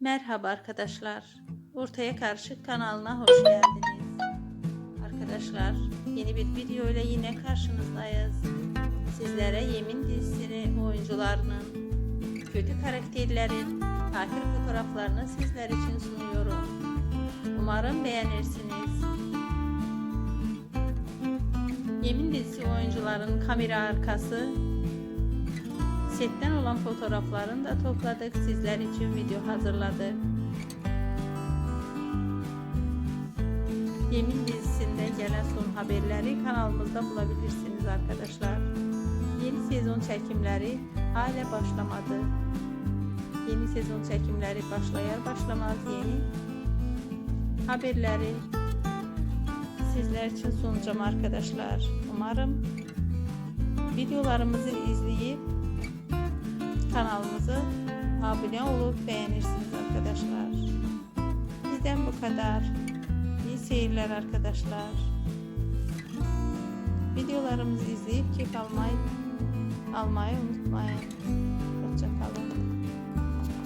Merhaba arkadaşlar. Ortaya Karışık kanalına hoş geldiniz. Arkadaşlar yeni bir video ile yine karşınızdayız. Sizlere Yemin dizisinin oyuncularının, kötü karakterlerin ahir fotoğraflarını sizler için sunuyorum. Umarım beğenirsiniz. Yemin dizisi oyuncuların kamera arkası Setten olan fotoğraflarını da topladık. Sizler için video hazırladık. Yemin dizisinde gelen son haberleri kanalımızda bulabilirsiniz arkadaşlar. Yeni sezon çekimleri hala başlamadı. Yeni sezon çekimleri başlayar başlamaz yeni haberleri sizler için sunacağım arkadaşlar. Umarım videolarımızı izleyip kanalımızı abone olup beğenirsiniz arkadaşlar. Bizden bu kadar. İyi seyirler arkadaşlar. Videolarımızı izleyip keyif almayı, almayı unutmayın.